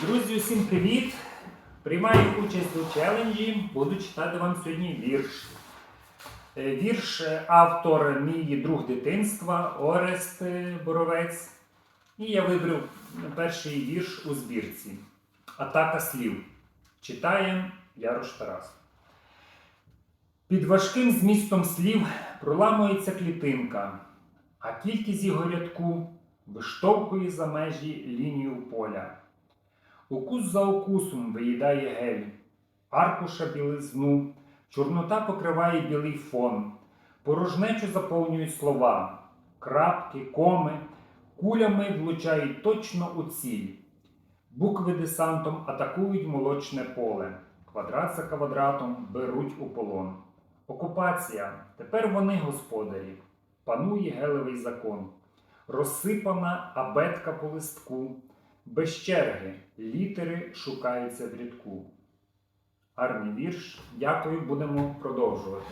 Друзі, усім привіт! Приймаю участь у челенджі. Буду читати вам сьогодні вірш. Е, Вірш е, автор мій друг дитинства Орест е, Боровець. І я вибрав перший вірш у збірці. Атака слів. Читає Ярош Тарас. Під важким змістом слів проламується клітинка, а кількість його рядку виштовхує за межі лінію поля. Укус за укусом виїдає гель, аркуша білизну, чорнота покриває білий фон, порожнечу заповнюють слова, крапки, коми, кулями влучають точно у ціль. Букви десантом атакують молочне поле, квадрат за квадратом беруть у полон. Окупація, тепер вони господарі, панує гелевий закон, розсипана абетка по листку. Без черги літери шукаються в рядку. Гарний вірш. Дякую, будемо продовжувати.